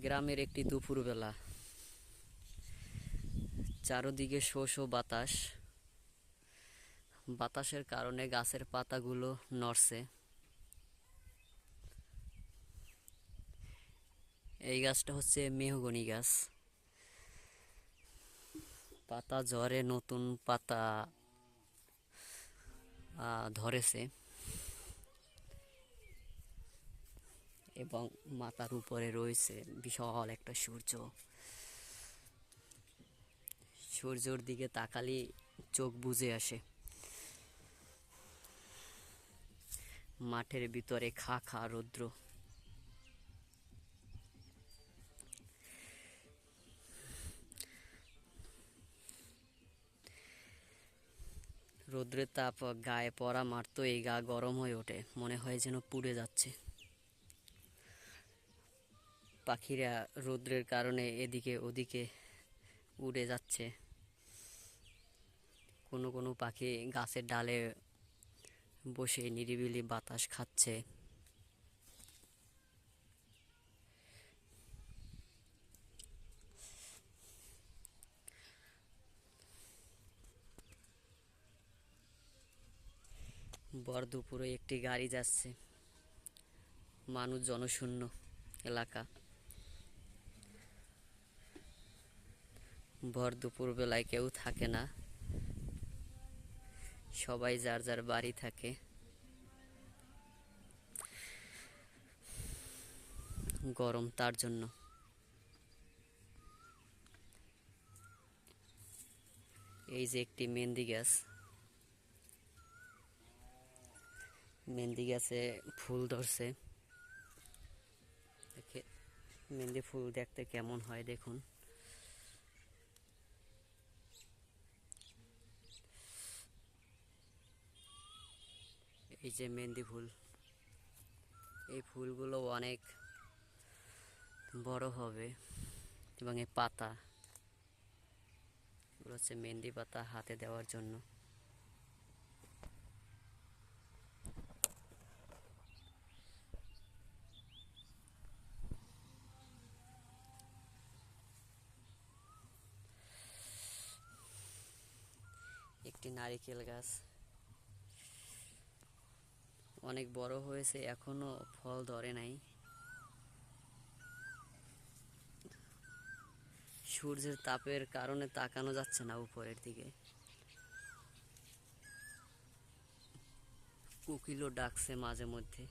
গ্রামের একটি দুপুরবেলা। চারদিকে শো শো বাতাস। বাতাসের কারণে গাছের পাতাগুলো নড়ছে। এই গাছটা হচ্ছে মেহগনি গাছ। পাতা ঝরে, নতুন পাতা ধরেছে। এবং মাথার উপরে রয়েছে বিশাল একটা সূর্য। সূর্যর দিকে তাকালি চোখ বুজে আসে। মাঠের ভিতরে খা খা রৌদ্র। রৌদ্রের তাপ গায়ে পড়া মারতো এই গা গরম হয়ে ওঠে। মনে হয় যেন পুড়ে যাচ্ছে। পাখিরা রৌদ্রের কারণে এদিকে ওদিকে উড়ে যাচ্ছে। কোনো কোনো পাখি গাছের ডালে বসে নিরিবিলি বাতাস খাচ্ছে। ভর দুপুরে একটি গাড়ি যাচ্ছে। মানুষ জনশূন্য এলাকা। ভর দুপুর বেলায় কেউ থাকে না। সবাই যার যার বাড়ি থাকে। গরম তার জন্য। এই যে একটি মেহেন্দি গাছ। মেহেন্দি গাছে ফুল ধরছে। মেহেন্দি ফুল দেখতে কেমন হয় দেখুন। এই যে মেহেন্দি ফুল। এই ফুলগুলো অনেক বড় হবে এবং এই পাতা, এগুলো হচ্ছে মেহেন্দি পাতা হাতে দেওয়ার জন্য। একটি নারিকেল গাছ। অনেক বড় হয়েছে, এখনও ফল ধরে নাই। সূর্যের তাপের কারণে তাকানো যাচ্ছে না উপরের দিকে। কোকিলও ডাকছে মাঝে মধ্যে।